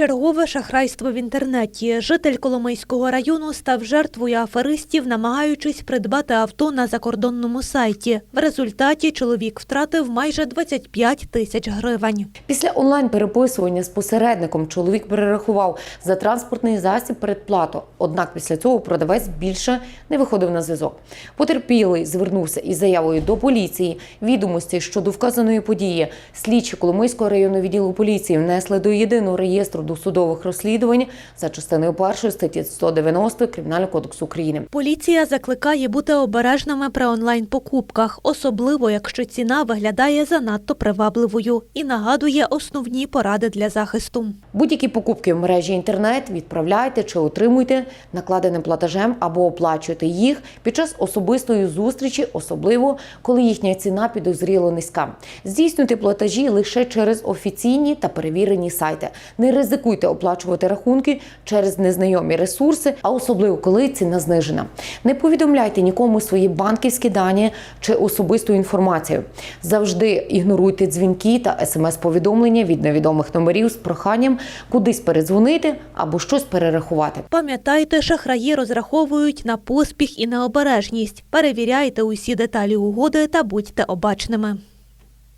Чергове шахрайство в інтернеті. Житель Коломийського району став жертвою аферистів, намагаючись придбати авто на закордонному сайті. В результаті чоловік втратив майже 25 тисяч гривень. Після онлайн-переписування з посередником чоловік перерахував за транспортний засіб передплату. Однак після цього продавець більше не виходив на зв'язок. Потерпілий звернувся із заявою до поліції. Відомості щодо вказаної події слідчі Коломийського районного відділу поліції внесли до єдиного реєстру досудових розслідувань за частиною першої статті 190 Кримінального кодексу України. Поліція закликає бути обережними при онлайн-покупках, особливо якщо ціна виглядає занадто привабливою, і нагадує основні поради для захисту. Будь-які покупки в мережі інтернет відправляйте чи отримуйте накладеним платежем або оплачуйте їх під час особистої зустрічі, особливо коли їхня ціна підозріло низька. Здійснюйте платежі лише через офіційні та перевірені сайти. Не ризикуйте оплачувати рахунки через незнайомі ресурси, а особливо коли ціна знижена. Не повідомляйте нікому свої банківські дані чи особисту інформацію. Завжди ігноруйте дзвінки та смс-повідомлення від невідомих номерів з проханням кудись передзвонити або щось перерахувати. Пам'ятайте, шахраї розраховують на поспіх і необережність. Перевіряйте усі деталі угоди та будьте обачними.